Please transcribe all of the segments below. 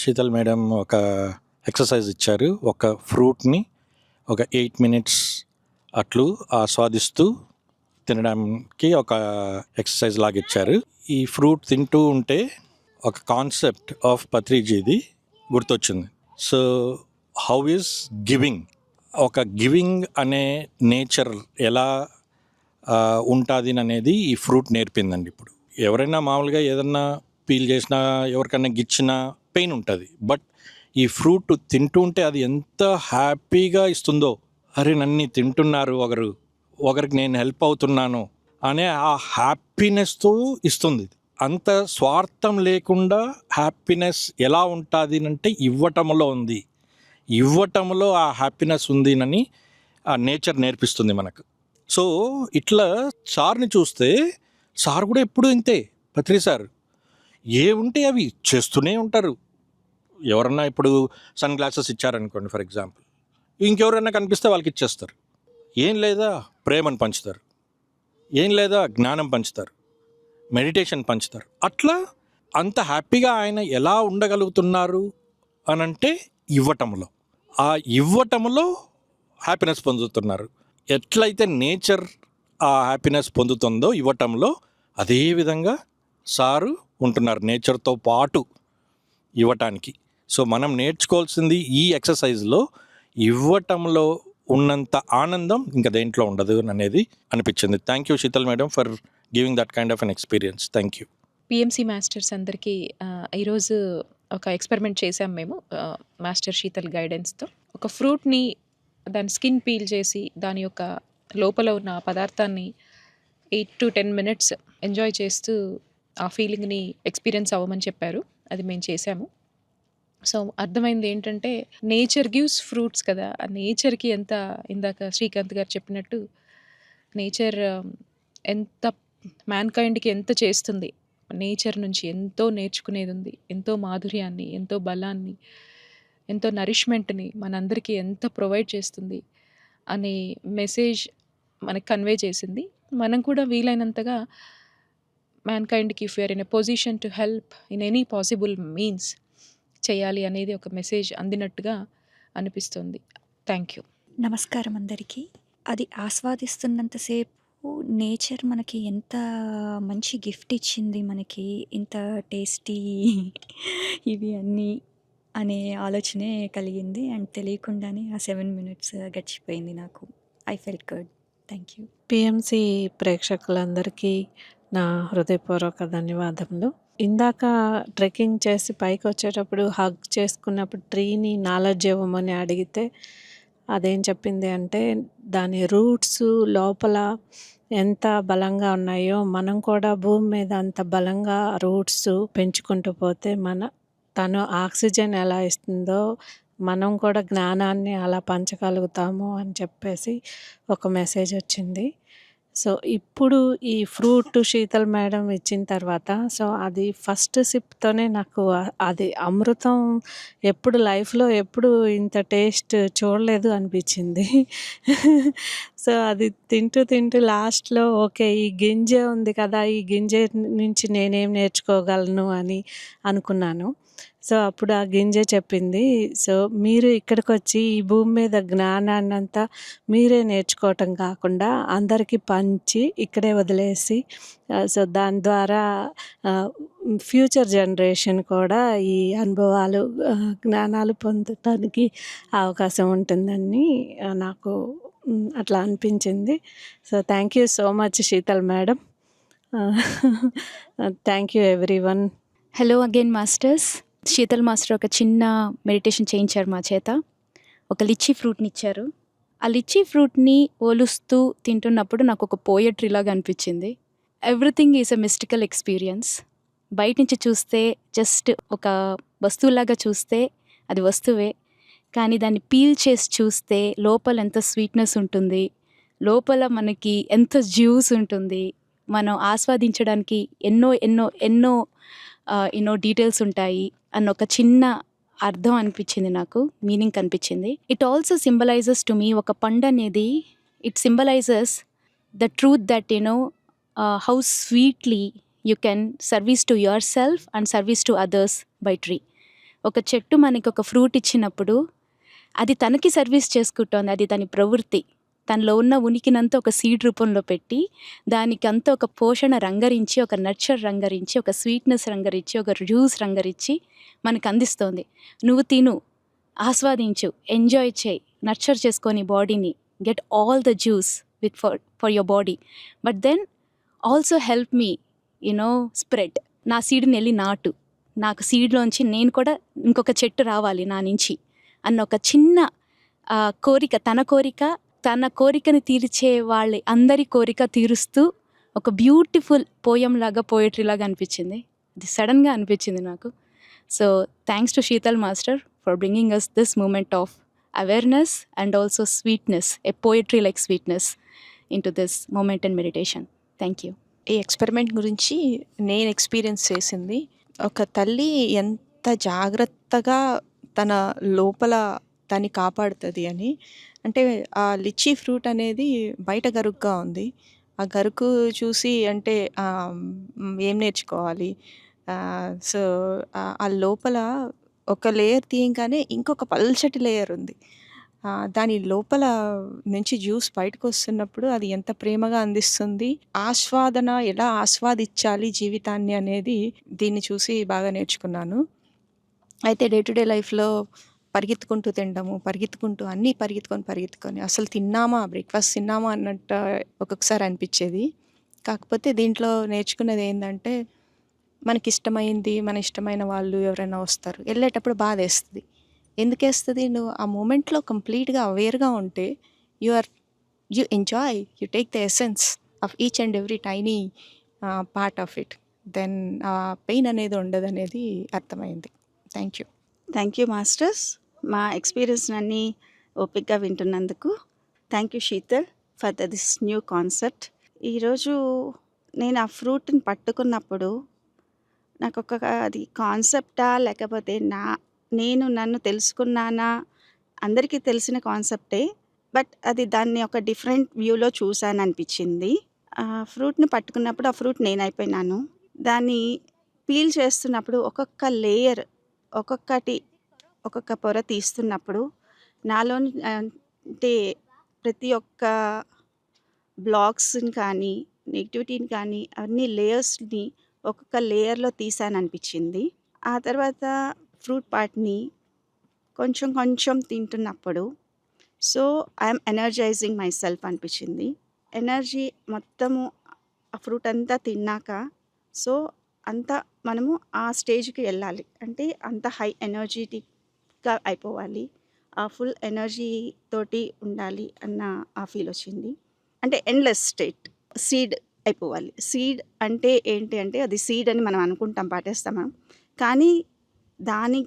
Sheetal madam ఒక exercise ఇచ్చారు. ఒక ఫ్రూట్ని ఒక ఎయిట్ మినిట్స్ అట్లు ఆస్వాదిస్తూ తినడానికి ఒక ఎక్సర్సైజ్ లాగా ఇచ్చారు ఈ ఫ్రూట్ తింటూ ఉంటే ఒక కాన్సెప్ట్ ఆఫ్ పత్రిజీది గుర్తొచ్చింది. So how is giving? ఒక గివింగ్ అనే నేచర్ ఎలా ఉంటుంది అనేది ఈ ఫ్రూట్ నేర్పిందండి ఇప్పుడు. ఎవరైనా మామూలుగా ఏదన్నా పీల్ చేసినా ఎవరికైనా గిచ్చినా పెయిన్ ఉంటుంది. బట్ ఈ ఫ్రూట్ తింటూ ఉంటే అది ఎంత హ్యాపీగా ఇస్తుందో అరే నన్ను తింటున్నారు ఒకరు ఒకరికి నేను హెల్ప్ అవుతున్నాను అనే ఆ హ్యాపీనెస్తో ఇస్తుంది. అంత స్వార్థం లేకుండా హ్యాపీనెస్ ఎలా ఉంటుంది అంటే ఇవ్వటంలో ఉంది. ఇవ్వటంలో ఆ హ్యాపీనెస్ ఉంది అని ఆ నేచర్ నేర్పిస్తుంది మనకు. సో ఇట్లా సార్ని చూస్తే సార్ కూడా ఎప్పుడు ఇంతే పత్రి సార్. ఏ ఉంటే అవి చేస్తూనే ఉంటారు. ఎవరన్నా ఇప్పుడు సన్ గ్లాసెస్ ఇచ్చారనుకోండి ఫర్ ఎగ్జాంపుల్. ఇంకెవరైనా కనిపిస్తే వాళ్ళకి ఇచ్చేస్తారు. ఏం లేదా? ప్రేమను పంచుతారు. ఏం లేదా? జ్ఞానం పంచుతారు. మెడిటేషన్ పంచుతారు. అట్లా అంత హ్యాపీగా ఆయన ఎలా ఉండగలుగుతున్నారు అని అంటే ఇవ్వటంలో. ఆ ఇవ్వటంలో హ్యాపీనెస్ పొందుతున్నారు. ఎట్లయితే నేచర్ ఆ హ్యాపీనెస్ పొందుతుందో ఇవ్వటంలో అదే విధంగా సారు ఉంటున్నారు నేచర్తో పాటు ఇవ్వటానికి. సో మనం నేర్చుకోవాల్సింది ఈ ఎక్సర్సైజ్లో ఇవ్వటంలో ఉన్నంత ఆనందం ఇంకా దేంట్లో ఉండదు అనేది అనిపించింది. Thank you Sheetal madam for giving that kind of an experience thank you PMC masters అందరికీ ఈరోజు ఒక ఎక్స్పెరిమెంట్ చేసాం మేము మాస్టర్ శీతల్ గైడెన్స్తో ఒక ఫ్రూట్ని దాని స్కిన్ పీల్ చేసి దాని యొక్క లోపల ఉన్న పదార్థాన్ని eight to ten minutes enjoy చేస్తూ ఆ ఫీలింగ్ని ఎక్స్పీరియన్స్ అవ్వమని చెప్పారు. అది మేము చేసాము సో అర్థమైంది ఏంటంటే నేచర్ గివ్స్ ఫ్రూట్స్ కదా. ఆ నేచర్కి ఎంత ఇందాక శ్రీకాంత్ గారు చెప్పినట్టు నేచర్ ఎంత మ్యాన్ కైండ్కి ఎంత చేస్తుంది. నేచర్ నుంచి ఎంతో నేర్చుకునేది ఉంది ఎంతో మాధుర్యాన్ని ఎంతో బలాన్ని ఎంతో నరిష్మెంట్ని మనందరికీ ఎంత ప్రొవైడ్ చేస్తుంది అనే మెసేజ్ మనకు కన్వే చేసింది. మనం కూడా వీలైనంతగా మ్యాన్కైండ్కి if you're in a position to help in any possible means చేయాలి అనేది ఒక మెసేజ్ అందినట్టుగా అనిపిస్తుంది. Thank you. నమస్కారం అందరికీ. అది ఆస్వాదిస్తున్నంతసేపు నేచర్ మనకి ఎంత మంచి గిఫ్ట్ ఇచ్చింది మనకి ఇంత టేస్టీ ఇవి అన్నీ అనే ఆలోచనే కలిగింది. అండ్ తెలియకుండానే ఆ సెవెన్ మినిట్స్ గడిచిపోయింది నాకు. I felt good. Thank you. PMC ప్రేక్షకులందరికీ నా హృదయపూర్వక ధన్యవాదములు. ఇందాక ట్రెక్కింగ్ చేసి పైకి వచ్చేటప్పుడు హగ్ చేసుకున్నప్పుడు ట్రీని నాలెడ్జ్ ఇవ్వమని అడిగితే అదేం చెప్పింది అంటే దాని రూట్స్ లోపల ఎంత బలంగా ఉన్నాయో మనం కూడా భూమి మీద అంత బలంగా రూట్స్ పెంచుకుంటూ పోతే మన తను ఆక్సిజన్ ఎలా ఇస్తుందో మనం కూడా జ్ఞానాన్ని అలా పంచగలుగుతాము అని చెప్పేసి ఒక మెసేజ్ వచ్చింది. సో ఇప్పుడు ఈ ఫ్రూట్ శీతల్ మేడం ఇచ్చిన తర్వాత సో అది ఫస్ట్ సిప్తోనే నాకు అది అమృతం ఎప్పుడు లైఫ్లో ఎప్పుడు ఇంత టేస్ట్ చూడలేదు అనిపించింది. సో అది తింటూ తింటూ లాస్ట్లో ఓకే ఈ గింజ ఉంది కదా ఈ గింజ నుంచి నేనేం నేర్చుకోగలను అని అనుకున్నాను. సో అప్పుడు ఆ గింజ చెప్పింది. సో మీరు ఇక్కడికి వచ్చి ఈ భూమి మీద జ్ఞానాన్ని అంతా మీరే నేర్చుకోవటం కాకుండా అందరికీ పంచి ఇక్కడే వదిలేసి సో దాని ద్వారా ఫ్యూచర్ జనరేషన్ కూడా ఈ అనుభవాలు జ్ఞానాలు పొందటానికి అవకాశం ఉంటుందని నాకు అట్లా అనిపించింది. So thank you so much Sheetal madam. Thank you everyone hello again masters Sheetal master ఒక చిన్న మెడిటేషన్ చేయించారు మా చేత. ఒక లిచ్చీ ఫ్రూట్ని ఇచ్చారు. ఆ లిచ్చీ ఫ్రూట్ని ఓలుస్తూ తింటున్నప్పుడు నాకు ఒక పోయట్రీలాగా అనిపించింది. Everything is a mystical experience. బయట నుంచి చూస్తే జస్ట్ ఒక వస్తువులాగా చూస్తే అది వస్తువే. కానీ దాన్ని పీల్ చేసి చూస్తే లోపల ఎంత స్వీట్నెస్ ఉంటుంది. లోపల మనకి ఎంత జ్యూస్ ఉంటుంది. మనం ఆస్వాదించడానికి ఎన్నో ఎన్నో ఎన్నో ఎన్నో డీటెయిల్స్ ఉంటాయి అన్న ఒక చిన్న అర్థం అనిపించింది నాకు మీనింగ్ కనిపించింది. It also symbolises to me ఒక పండు అనేది it symbolises the truth that you know how sweetly you can service to yourself and service to others by tree ఒక చెట్టు మనకి ఒక ఫ్రూట్ ఇచ్చినప్పుడు అది తనకి సర్వీస్ చేసుకుంటోంది అది దాని ప్రవృత్తి. తనలో ఉన్న ఉనికినంతా ఒక సీడ్ రూపంలో పెట్టి దానికి అంతా ఒక పోషణ రంగరించి ఒక నర్చర్ రంగరించి ఒక స్వీట్నెస్ రంగరించి ఒక జ్యూస్ రంగరించి మనకు అందిస్తోంది. నువ్వు తిను ఆస్వాదించు ఎంజాయ్ చేయి నర్చర్ చేసుకొని బాడీని get all the juice with for for your body. But then also help me you know spread. నా సీడ్ని వెళ్ళి నాటు. నాకు సీడ్లోంచి నేను కూడా ఇంకొక చెట్టు రావాలి నా నుంచి అన్న ఒక చిన్న కోరిక తన కోరిక తన కోరికని తీర్చే వాళ్ళ అందరి కోరిక తీరుస్తూ ఒక బ్యూటిఫుల్ పోయం లాగా పోయట్రీ లాగా అనిపించింది. అది సడన్గా అనిపించింది నాకు. So thanks to Sheetal master for bringing us this moment of awareness and also sweetness a poetry like sweetness in to this moment and meditation thank you ఈ ఎక్స్పెరిమెంట్ గురించి నేను ఎక్స్పీరియన్స్ చేసింది. ఒక తల్లి ఎంత జాగ్రత్తగా తన లోపల దాన్ని కాపాడుతుంది అని. అంటే ఆ లిచ్చీ ఫ్రూట్ అనేది బయట గరుగ్గా ఉంది. ఆ గరుకు చూసి అంటే ఏం నేర్చుకోవాలి? సో ఆ లోపల ఒక లేయర్ తీయంగానే ఇంకొక పల్చటి లేయర్ ఉంది. దాని లోపల నుంచి జ్యూస్ బయటకు వస్తున్నప్పుడు అది ఎంత ప్రేమగా అందిస్తుంది? ఆస్వాదన ఎలా ఆస్వాదించాలి జీవితాన్ని అనేది దీన్ని చూసి బాగా నేర్చుకున్నాను. అయితే డే టు డే లైఫ్లో పరిగెత్తుకుంటూ తినడము పరిగెత్తుకుంటూ అన్నీ పరిగెత్తుకొని పరిగెత్తుకొని అసలు తిన్నామా బ్రేక్ఫాస్ట్ తిన్నామా అన్నట్టు ఒక్కొక్కసారి అనిపించేది. కాకపోతే దీంట్లో నేర్చుకున్నది ఏంటంటే మనకి ఇష్టమైంది మన ఇష్టమైన వాళ్ళు ఎవరైనా వస్తారు వెళ్ళేటప్పుడు బాధ వేస్తుంది. ఎందుకు వేస్తుంది? నువ్వు ఆ మూమెంట్లో కంప్లీట్గా అవేర్గా ఉంటే you are you enjoy you take the essence of each and every tiny part of it. Then ఆ పెయిన్ అనేది ఉండదు అనేది అర్థమైంది. Thank you. Thank you masters. మా ఎక్స్పీరియన్స్ అన్నీ ఓపిక్గా వింటున్నందుకు. Thank you Sheetal for the this new concept ఈరోజు నేను ఆ ఫ్రూట్ని పట్టుకున్నప్పుడు నాకు ఒక అది కాన్సెప్టా లేకపోతే నా నేను నన్ను తెలుసుకున్నానా? అందరికీ తెలిసిన కాన్సెప్టే బట్ అది దాన్ని ఒక డిఫరెంట్ వ్యూలో చూశాను అనిపించింది ఆ ఫ్రూట్ని పట్టుకున్నప్పుడు ఆ ఫ్రూట్ నేను అయిపోయినాను దాన్ని పీల్ చేస్తున్నప్పుడు ఒక్కొక్క లేయర్ ఒక్కొక్కటి ఒక్కొక్క పొర తీస్తున్నప్పుడు నాలోని అంటే ప్రతి ఒక్క బ్లాగ్స్ని కానీ నెగిటివిటీని కానీ అన్ని లేయర్స్ని ఒక్కొక్క లేయర్లో తీసాను అనిపించింది ఆ తర్వాత ఫ్రూట్ పార్ట్ని కొంచెం కొంచెం తింటున్నప్పుడు so I'm energising myself అనిపించింది. ఎనర్జీ మొత్తము ఆ ఫ్రూట్ అంతా తిన్నాక సో అంత మనము ఆ స్టేజ్కి వెళ్ళాలి. అంటే అంత హై ఎనర్జీటిక్ ఎనర్జీటిక్గా అయిపోవాలి. ఆ ఫుల్ ఎనర్జీ తోటి ఉండాలి అన్న ఆ ఫీల్ వచ్చింది. అంటే ఎండ్లెస్ స్టేట్ సీడ్ అయిపోవాలి. సీడ్ అంటే ఏంటి అంటే అది సీడ్ అని మనం అనుకుంటాం పాటేస్తాం మనం కానీ దాని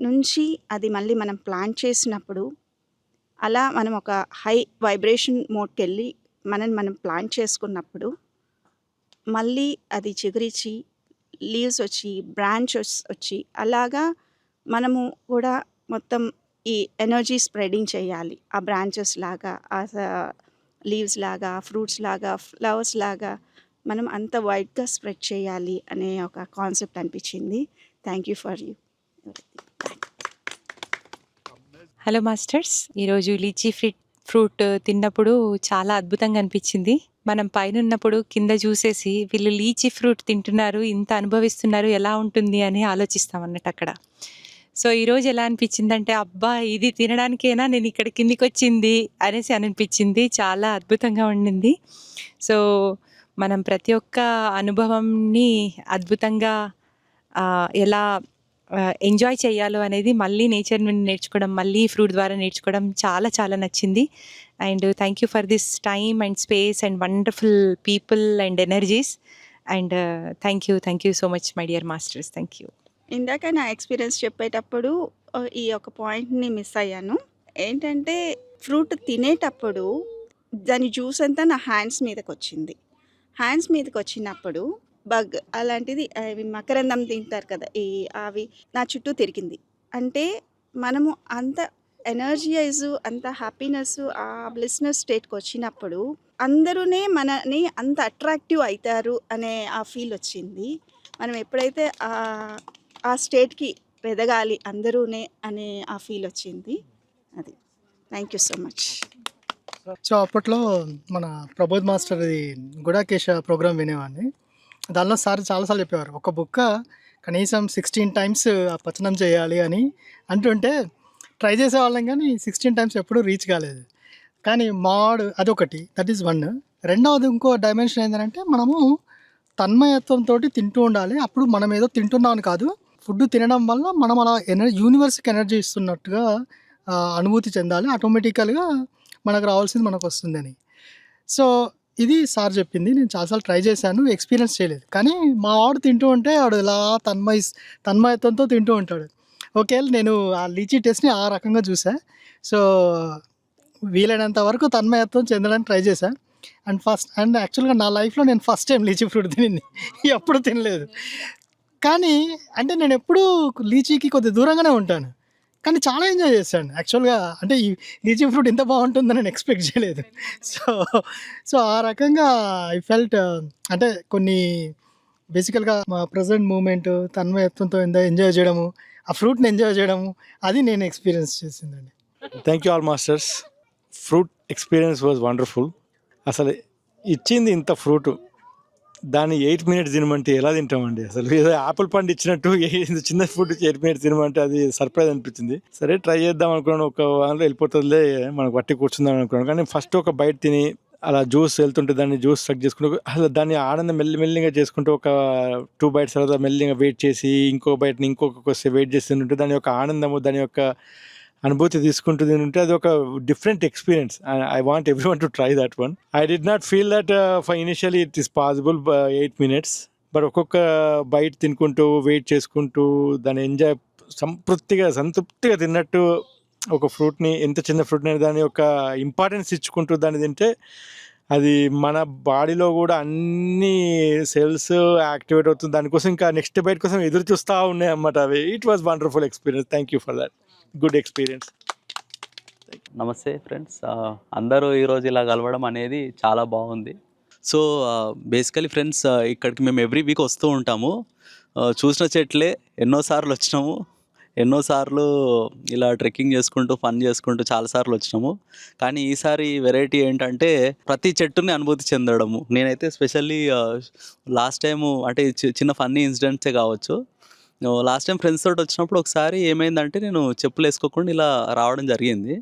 నుంచి అది మళ్ళీ మనం ప్లాన్ చేసినప్పుడు అలా మనం ఒక హై వైబ్రేషన్ మోడ్కి వెళ్ళి మనం మనం ప్లాన్ చేసుకున్నప్పుడు మళ్ళీ అది చిగురించి లీవ్స్ వచ్చి బ్రాంచెస్ వచ్చి అలాగా మనము కూడా మొత్తం ఈ ఎనర్జీ స్ప్రెడింగ్ చేయాలి. ఆ బ్రాంచెస్ లాగా ఆ లీవ్స్ లాగా ఫ్రూట్స్ లాగా ఫ్లవర్స్ లాగా మనం అంత వైడ్గా స్ప్రెడ్ చేయాలి అనే ఒక కాన్సెప్ట్ అనిపించింది. Thank you for you. Hello masters ఈరోజు లీచీ ఫ్రిట్ ఫ్రూట్ తిన్నప్పుడు చాలా అద్భుతంగా అనిపించింది. మనం పైన ఉన్నప్పుడు కింద చూసేసి వీళ్ళు లీచీ ఫ్రూట్ తింటున్నారు ఇంత అనుభవిస్తున్నారు ఎలా ఉంటుంది అని ఆలోచిస్తాం అన్నట్టు అక్కడ. సో ఈరోజు ఎలా అనిపించిందంటే అబ్బా ఇది తినడానికేనా నేను ఇక్కడ కిందికి వచ్చింది అనేసి అనిపించింది. చాలా అద్భుతంగా ఉండింది సో మనం ప్రతి ఒక్క అనుభవంని అద్భుతంగా ఎలా ఎంజాయ్ చేయాలో అనేది మళ్ళీ నేచర్ నుండి నేర్చుకోవడం మళ్ళీ ఫ్రూట్ ద్వారా నేర్చుకోవడం చాలా చాలా నచ్చింది. And thank you for this time and space and wonderful people and energies. And thank you thank you so much my dear masters. Thank you. ఇందాక నా ఎక్స్పీరియన్స్ చెప్పేటప్పుడు ఈ ఒక పాయింట్ని మిస్ అయ్యాను. ఏంటంటే ఫ్రూట్ తినేటప్పుడు దాని జ్యూస్ అంతా నా హ్యాండ్స్ మీదకి వచ్చింది హ్యాండ్స్ మీదకి వచ్చినప్పుడు బగ్ అలాంటిది అవి మకరందం తింటారు కదా ఈ అవి నా చుట్టూ తిరిగింది. అంటే మనము అంత ఎనర్జీస్ అంత హ్యాపీనెస్ ఆ బ్లిస్నెస్ స్టేట్కి వచ్చినప్పుడు అందరూనే మనని అంత అట్రాక్టివ్ అవుతారు అనే ఆ ఫీల్ వచ్చింది మనం ఎప్పుడైతే ఆ స్టేట్కి ఎదగాలి అందరూనే అనే ఆ ఫీల్ వచ్చింది. అది. Thank you so much. So అప్పట్లో మన ప్రబోధ్ మాస్టర్ గుడాకేశ ప్రోగ్రామ్ వినేవాడిని. దానిలో సార్ చాలాసార్లు చెప్పేవారు ఒక బుక్క కనీసం సిక్స్టీన్ టైమ్స్ పచనం చేయాలి అని అంటుంటే ట్రై చేసేవాళ్ళం కానీ సిక్స్టీన్ టైమ్స్ ఎప్పుడూ రీచ్ కాలేదు. కానీ మాడ్ అదొకటి దట్ ఈస్ వన్. రెండవది ఇంకో డైమెన్షన్ ఏంటంటే మనము తన్మయత్వంతో తింటూ ఉండాలి. అప్పుడు మనం ఏదో తింటున్నాం అని కాదు ఫుడ్ తినడం వల్ల మనం అలా ఎనర్జీ యూనివర్స్కి ఎనర్జీ ఇస్తున్నట్టుగా అనుభూతి చెందాలి. ఆటోమేటికల్గా మనకు రావాల్సింది మనకు వస్తుందని. సో ఇది సార్ చెప్పింది. నేను చాలాసార్లు ట్రై చేశాను. ఎక్స్పీరియన్స్ చేయలేదు. కానీ మా వాడు తింటూ ఉంటే వాడు ఇలా తన్మయ తన్మయత్వంతో తింటూ ఉంటాడు. ఓకే నేను ఆ లీచీ టెస్ట్ని ఆ రకంగా చూసా. సో వీలైనంత వరకు తన్మయత్వం చెందడానికి ట్రై చేశాను అండ్ ఫస్ట్ అండ్ యాక్చువల్గా నా లైఫ్లో నేను ఫస్ట్ టైం లీచీ ఫ్రూట్ తినింది. ఎప్పుడు తినలేదు. కానీ అంటే నేను ఎప్పుడూ లీచీకి కొద్ది దూరంగానే ఉంటాను. కానీ చాలా ఎంజాయ్ చేశాను యాక్చువల్గా అంటే ఈ లీచీ ఫ్రూట్ ఇంత బాగుంటుందని నేను ఎక్స్పెక్ట్ చేయలేదు. సో సో ఆ రకంగా ఐ ఫెల్ట్ అంటే కొన్ని బేసికల్గా మా ప్రజెంట్ మూమెంట్ తన్మయత్వంతో ఎంజాయ్ చేయడము ఆ ఫ్రూట్ని ఎంజాయ్ చేయడము అది నేను ఎక్స్పీరియన్స్ చేసిందండి. Thank you all masters fruit experience was wonderful అసలు ఇచ్చింది ఇంత ఫ్రూట్ దాన్ని ఎయిట్ మినిట్స్ తినమంటే ఎలా తింటామండి? అసలు ఏదో ఆపిల్ పండు ఇచ్చినట్టు చిన్న ఫుడ్ ఎయిట్ మినిట్స్ తినమంటే అది సర్ప్రైజ్ అనిపించింది. సరే ట్రై చేద్దాం అనుకున్నాను. ఒక వారంలో వెళ్ళిపోతుందిలే మనకు పట్టి కూర్చుందాం అనుకున్నాను. కానీ ఫస్ట్ ఒక బయట తిని అలా జ్యూస్ వెళ్తుంటే దాన్ని జ్యూస్ సక్ చేసుకుంటూ అసలు దాన్ని ఆనందం మెల్లి మెల్లిగా చేసుకుంటూ ఒక టూ బైట్స్ తర్వాత మెల్లిగా వెయిట్ చేసి ఇంకో బయటని ఇంకొక వెయిట్ చేసి దాని యొక్క ఆనందము దాని యొక్క అనుభూతి తీసుకుంటూ ఉంటే అది ఒక different experience I want everyone to try that one I did not feel that for initially it is possible eight minutes but ఒక్కొక్క బైట్ తినుకుంటూ వెయిట్ చేసుకుంటూ దాన్ని ఎంజాయ్ సంతృప్తిగా సంతృప్తిగా తిన్నట్టు ఒక ఫ్రూట్ని ఎంత చిన్న ఫ్రూట్ని దాని యొక్క ఇంపార్టెన్స్ ఇచ్చుకుంటూ దాన్ని తింటే అది మన బాడీలో కూడా అన్ని సెల్స్ యాక్టివేట్ అవుతుంది. దానికోసం ఇంకా నెక్స్ట్ బైట్ కోసం ఎదురు చూస్తూ ఉన్నాయి అన్నమాట అవి. It was wonderful experience thank you for that good experience నమస్తే ఫ్రెండ్స్. అందరూ ఈరోజు ఇలా కలవడం అనేది చాలా బాగుంది. సో బేసికలీ ఫ్రెండ్స్ ఇక్కడికి మేము ఎవ్రీ వీక్ వస్తూ ఉంటాము. చూసిన చెట్లే ఎన్నోసార్లు వచ్చినాము. ఎన్నోసార్లు ఇలా ట్రెక్కింగ్ చేసుకుంటూ ఫన్ చేసుకుంటూ చాలాసార్లు వచ్చినాము. కానీ ఈసారి వెరైటీ ఏంటంటే ప్రతి చెట్టుని అనుభూతి చెందడము. నేనైతే స్పెషల్లీ లాస్ట్ టైము అంటే చి- చిన్న ఫన్నీ ఇన్సిడెంట్సే కావచ్చు. లాస్ట్ టైం ఫ్రెండ్స్ తోటి వచ్చినప్పుడు ఒకసారి ఏమైందంటే నేను చెప్పులు వేసుకోకుండా ఇలా రావడం జరిగింది.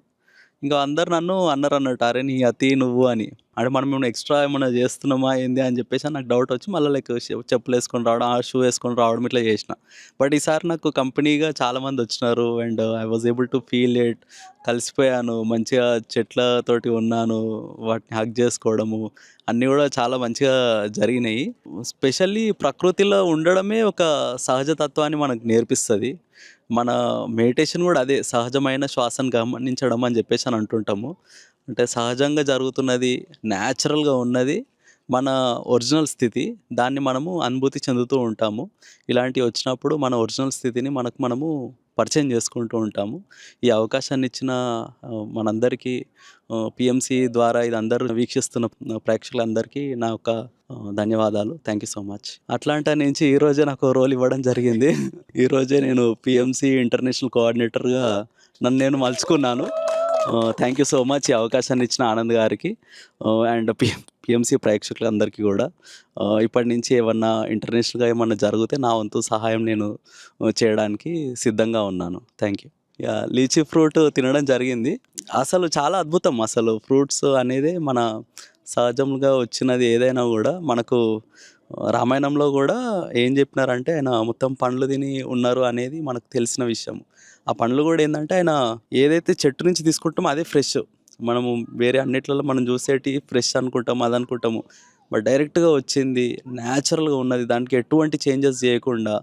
ఇంకా అందరు నన్ను అన్నారు అన్నట్టు అరే నీ అతి నువ్వు అని. అంటే మనం మేము ఎక్స్ట్రా ఏమైనా చేస్తున్నామా ఏంది అని చెప్పేసి నాకు డౌట్ వచ్చి మళ్ళీ లైక్ చెప్పులు వేసుకొని రావడం ఆ షూ వేసుకొని రావడం ఇట్లా చేసిన. బట్ ఈసారి నాకు కంపెనీగా చాలామంది వచ్చినారు and I was able to feel it కలిసిపోయాను మంచిగా చెట్లతోటి ఉన్నాను వాటిని హగ్ చేసుకోవడము అన్నీ కూడా చాలా మంచిగా జరిగినాయి. స్పెషల్లీ ప్రకృతిలో ఉండడమే ఒక సహజతత్వాన్ని మనకు నేర్పిస్తుంది. మన మెడిటేషన్ కూడా అదే సహజమైన శ్వాసను గమనించడం అని చెప్పేసి అని అంటుంటాము. అంటే సహజంగా జరుగుతున్నది న్యాచురల్గా ఉన్నది మన ఒరిజినల్ స్థితి దాన్ని మనము అనుభూతి చెందుతూ ఉంటాము. ఇలాంటివి వచ్చినప్పుడు మన ఒరిజినల్ స్థితిని మనకు మనము పరిచయం చేసుకుంటూ ఉంటాము. ఈ అవకాశాన్ని ఇచ్చిన మనందరికీ పిఎంసి ద్వారా ఇది అందరూ వీక్షిస్తున్న ప్రేక్షకులందరికీ నా యొక్క ధన్యవాదాలు. Thank you so much Atlanta నుంచి ఈరోజే నాకు రోల్ ఇవ్వడం జరిగింది. ఈరోజే నేను పిఎంసి ఇంటర్నేషనల్ కోఆర్డినేటర్గా నన్ను నేను మలుచుకున్నాను. థ్యాంక్ యూ సో మచ్ ఈ అవకాశాన్ని ఇచ్చిన ఆనంద్ గారికి. అండ్ పిఎం పిఎంసి ప్రేక్షకులందరికీ కూడా ఇప్పటి నుంచి ఏమన్నా ఇంటర్నేషనల్గా ఏమన్నా జరిగితే నా వంతు సహాయం నేను చేయడానికి సిద్ధంగా ఉన్నాను. Thank you yeah lychee fruit తినడం జరిగింది. అసలు చాలా అద్భుతం. అసలు ఫ్రూట్స్ అనేది మన సహజంగా వచ్చినది ఏదైనా కూడా మనకు రామాయణంలో కూడా ఏం చెప్పినారంటే ఆయన మొత్తం పండ్లు తిని ఉన్నారు అనేది మనకు తెలిసిన విషయం. ఆ పండ్లు కూడా ఏంటంటే ఆయన ఏదైతే చెట్టు నుంచి తీసుకుంటామో అదే ఫ్రెష్. మనము వేరే అన్నిట్లలో మనం చూసేటి ఫ్రెష్ అనుకుంటాము అది అనుకుంటాము బట్ డైరెక్ట్గా వచ్చింది న్యాచురల్గా ఉన్నది. దానికి ఎటువంటి చేంజెస్ చేయకుండా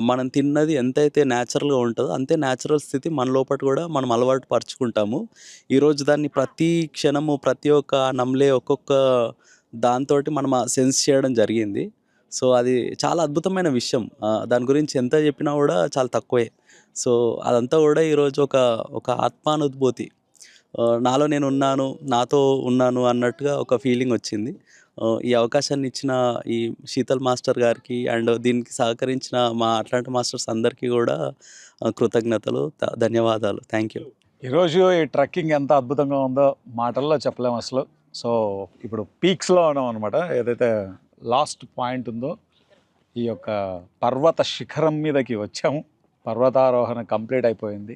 మనం తిన్నది ఎంతైతే న్యాచురల్గా ఉంటుందో అంతే న్యాచురల్ స్థితి మన లోపల కూడా మనం అలవాటు పరుచుకుంటాము. ఈరోజు దాన్ని ప్రతి క్షణము ప్రతి ఒక్క నమ్లే ఒక్కొక్క దాంతో మనం సెన్స్ చేయడం జరిగింది. సో అది చాలా అద్భుతమైన విషయం. దాని గురించి ఎంత చెప్పినా కూడా చాలా తక్కువే. సో అదంతా కూడా ఈరోజు ఒక ఒక ఆత్మానుభూతి. నాలో నేను ఉన్నాను నాతో ఉన్నాను అన్నట్టుగా ఒక ఫీలింగ్ వచ్చింది. ఈ అవకాశాన్ని ఇచ్చిన ఈ శీతల్ మాస్టర్ గారికి అండ్ దీనికి సహకరించిన మా అట్లాంటి మాస్టర్స్ అందరికీ కూడా కృతజ్ఞతలు ధన్యవాదాలు. థ్యాంక్ యూ ఈరోజు ఈ ట్రెక్కింగ్ ఎంత అద్భుతంగా ఉందో మాటల్లో చెప్పలేము అసలు. సో ఇప్పుడు పీక్స్లో ఉన్నాం అనమాట ఏదైతే లాస్ట్ పాయింట్ ఉందో ఈ యొక్క పర్వత శిఖరం మీదకి వచ్చాము. పర్వతారోహణ కంప్లీట్ అయిపోయింది.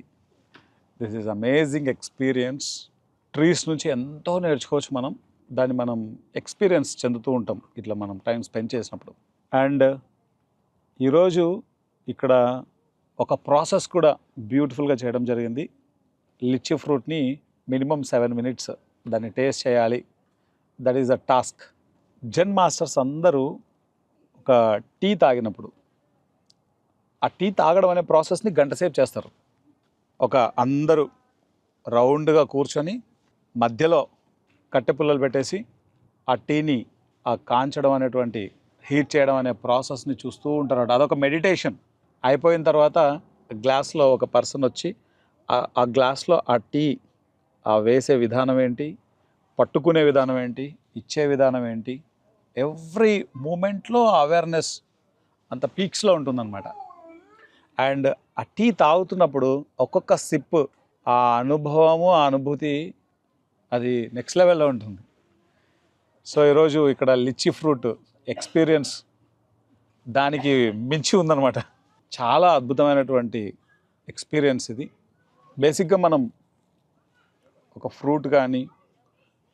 This is amazing experience trees నుంచి ఎంతో నేర్చుకోవచ్చు మనం. దాన్ని మనం ఎక్స్పీరియన్స్ చెందుతూ ఉంటాం. ఇట్లా మనం టైం స్పెండ్ చేసినప్పుడు. అండ్ ఈరోజు ఇక్కడ ఒక ప్రాసెస్ కూడా బ్యూటిఫుల్గా చేయడం జరిగింది. లిచ్చి ఫ్రూట్ని మినిమం సెవెన్ మినిట్స్ దాన్ని టేస్ట్ చేయాలి. That is the task zen masters అందరూ ఒక టీ తాగినప్పుడు. ఆ టీ తాగడం అనే ప్రాసెస్ని గంటసేపు చేస్తారు. ఒక అందరూ రౌండ్గా కూర్చొని మధ్యలో కట్టెపుల్లలు పెట్టేసి ఆ టీని ఆ కాంచడం అనేటువంటి హీట్ చేయడం అనే ప్రాసెస్ని చూస్తూ ఉంటారు అదొక మెడిటేషన్. అయిపోయిన తర్వాత గ్లాస్లో ఒక పర్సన్ వచ్చి ఆ- ఆ గ్లాస్లో ఆ టీ ఆ వేసే విధానం ఏంటి పట్టుకునే విధానం ఏంటి ఇచ్చే విధానం ఏంటి ఎవ్రీ మూమెంట్లో అవేర్నెస్ అంత పీక్స్లో ఉంటుందన్నమాట. అండ్ ఆ టీ తాగుతున్నప్పుడు ఒక్కొక్క సిప్ ఆ అనుభవము ఆ అనుభూతి అది నెక్స్ట్ లెవెల్లో ఉంటుంది. సో ఈరోజు ఇక్కడ లిచ్చి ఫ్రూట్ ఎక్స్పీరియన్స్ దానికి మించి ఉందన్నమాట. చాలా అద్భుతమైనటువంటి ఎక్స్పీరియన్స్ ఇది. బేసిక్గా మనం ఒక ఫ్రూట్ కానీ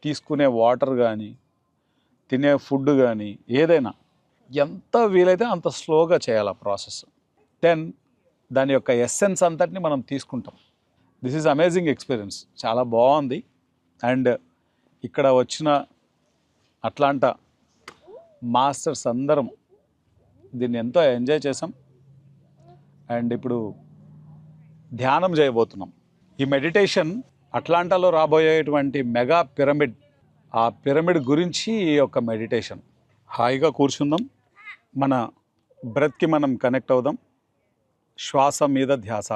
తీసుకునే వాటర్ కానీ తినే ఫుడ్ కానీ ఏదైనా ఎంత వీలైతే అంత స్లోగా చేయాలి ఆ ప్రాసెస్. దెన్ దాని యొక్క ఎస్సెన్స్ అంతటిని మనం తీసుకుంటాం. దిస్ ఈజ్ అమేజింగ్ ఎక్స్పీరియన్స్ చాలా బాగుంది. అండ్ ఇక్కడ వచ్చిన అట్లాంటా మాస్టర్స్ అందరం దీన్ని ఎంతో ఎంజాయ్ చేసాం అండ్ ఇప్పుడు ధ్యానం చేయబోతున్నాం. ఈ మెడిటేషన్ అట్లాంటాలో రాబోయేటువంటి మెగా పిరమిడ్ ఆ పిరమిడ్ గురించి ఈ యొక్క మెడిటేషన్ హాయిగా కూర్చుందాం మన బ్రెత్కి మనం కనెక్ట్ అవుదాం. శ్వాస మీద ధ్యాస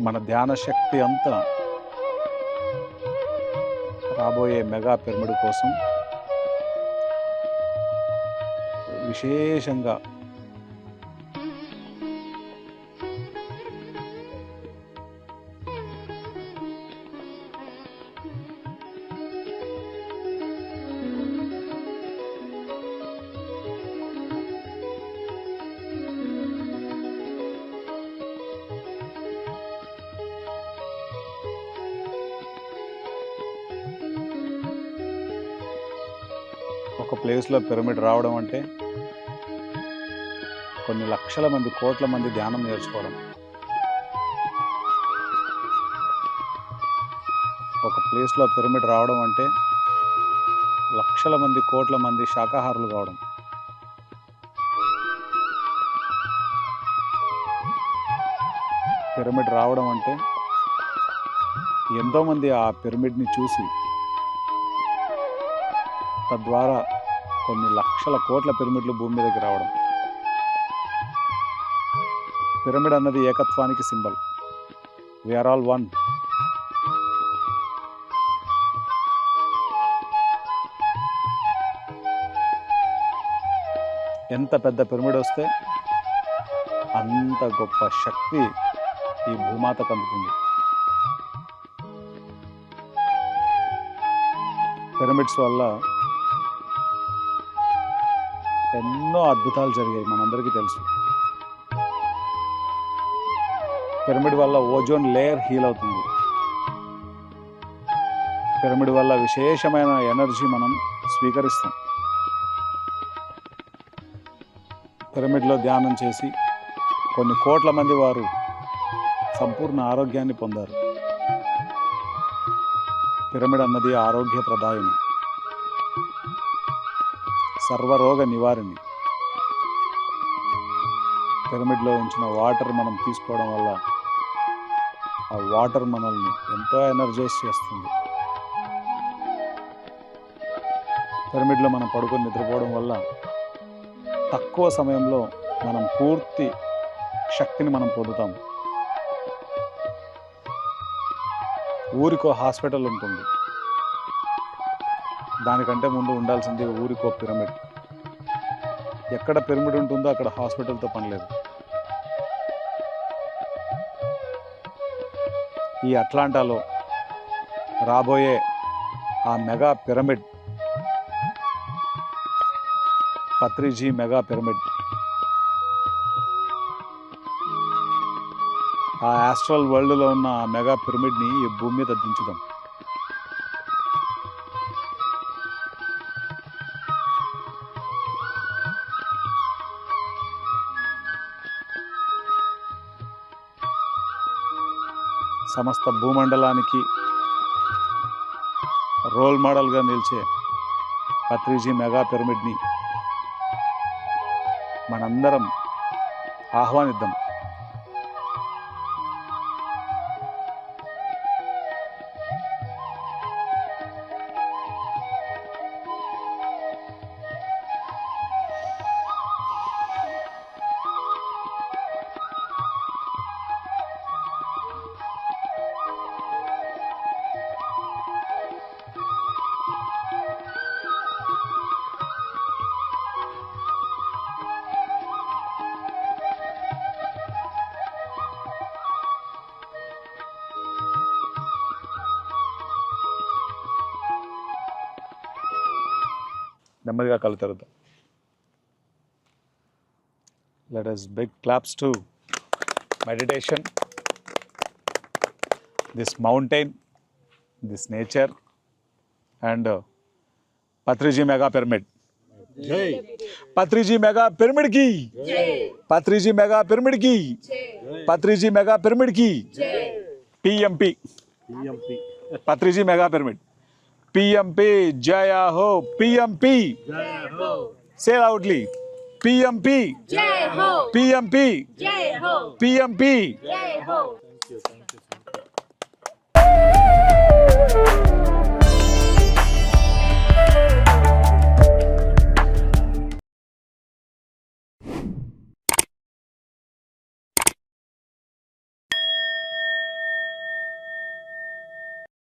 మన ధ్యాన శక్తి అంతా రాబోయే మెగా పిరమిడ్ కోసం విశేషంగా ప్లేస్లో పిరమిడ్ రావడం అంటే కొన్ని లక్షల మంది కోట్ల మంది ధ్యానం నేర్చుకోవడం. ఒక ప్లేస్లో పిరమిడ్ రావడం అంటే లక్షల మంది కోట్ల మంది శాకాహారులు కావడం. పిరమిడ్ రావడం అంటే ఎంతోమంది ఆ పిరమిడ్ని చూసి తద్వారా కొన్ని లక్షల కోట్ల పిరమిడ్లు భూమి మీదకి రావడం. పిరమిడ్ అన్నది ఏకత్వానికి symbol. We are all one పెద్ద పిరమిడ్ వస్తే అంత గొప్ప శక్తి ఈ భూమాతకు అందుతుంది. పిరమిడ్స్ వల్ల ఎన్నో అద్భుతాలు జరిగాయి మనందరికీ తెలుసు. పిరమిడ్ వల్ల ఓజోన్ లేయర్ హీల్ అవుతుంది. పిరమిడ్ వల్ల విశేషమైన ఎనర్జీ మనం స్వీకరిస్తాం. పిరమిడ్లో ధ్యానం చేసి కొన్ని కోట్ల మంది వారు సంపూర్ణ ఆరోగ్యాన్ని పొందారు. పిరమిడ్ అన్నది ఆరోగ్య ప్రదాయం సర్వరోగ నివారిణి. పిరమిడ్లో ఉంచిన వాటర్ మనం తీసుకోవడం వల్ల ఆ వాటర్ మనల్ని ఎంతో ఎనర్జైజ్ చేస్తుంది. పిరమిడ్లో మనం పడుకొని నిద్రపోవడం వల్ల తక్కువ సమయంలో మనం పూర్తి శక్తిని మనం పొందుతాం. ఊరికో హాస్పిటల్ ఉంటుంది. దానికంటే ముందు ఉండాల్సింది ఊరికో పిరమిడ్. ఎక్కడ పిరమిడ్ ఉంటుందో అక్కడ హాస్పిటల్తో పనిలేదు ఈ అట్లాంటాలో రాబోయే ఆ mega pyramid Patriji mega pyramid ఆ యాస్ట్రల్ వరల్డ్లో ఉన్న ఆ మెగా పిరమిడ్ని ఈ భూమి మీద దించుదాం. సమస్త భూమండలానికి రోల్ మోడల్గా నిలిచే పత్రిజీ మెగా పిరమిడ్ని మనందరం ఆహ్వానిద్దాం. నెమ్మదిగా కళ్ళు తెరుద్దాం let us big claps to meditation this mountain this nature and Patriji mega pyramid Patriji mega పిరమిడ్కి Patriji mega పిరమిడ్కి Patriji mega పిరమిడ్కి PMP Patriji mega pyramid PMP జయ హో PMP say loudly PMP PMP PMP